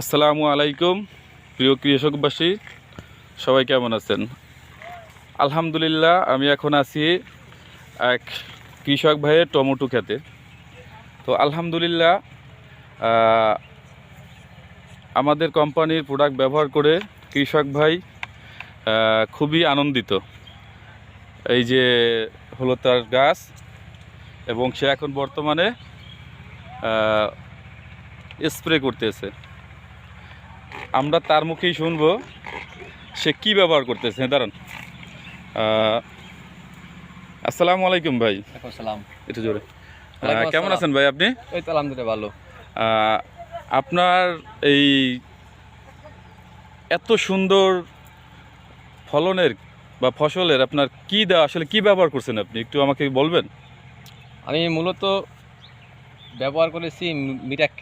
আসসালামু আলাইকুম, প্রিয় কৃষকবাসী, সবাই কেমন আছেন? আলহামদুলিল্লাহ, আমি এখন আছি এক কৃষক ভাইয়ের টমেটো খেতে। তো আলহামদুলিল্লাহ আমাদের কোম্পানির প্রোডাক্ট ব্যবহার করে কৃষক ভাই খুবই আনন্দিত। এই যে হলো তার গাছ এবং সে এখন বর্তমানে স্প্রে করতেছে। আমরা তার মুখেই শুনব সে কি ব্যবহার করতেছে। হ্যাঁ, দাঁড়ান। আসসালামু আলাইকুম ভাই। ওয়ালাইকুম সালাম একটু জোরে। কেমন আছেন ভাই আপনি? এই তো আলহামদুলিল্লাহ ভালো। আপনার এই এত সুন্দর ফলনের বা ফসলের আপনার কি দেওয়া আসলে কি ব্যবহার করছেন আপনি? একটু আমাকে বলবেন। আমি মূলত ব্যবহার করেছি মিরাক্কেল।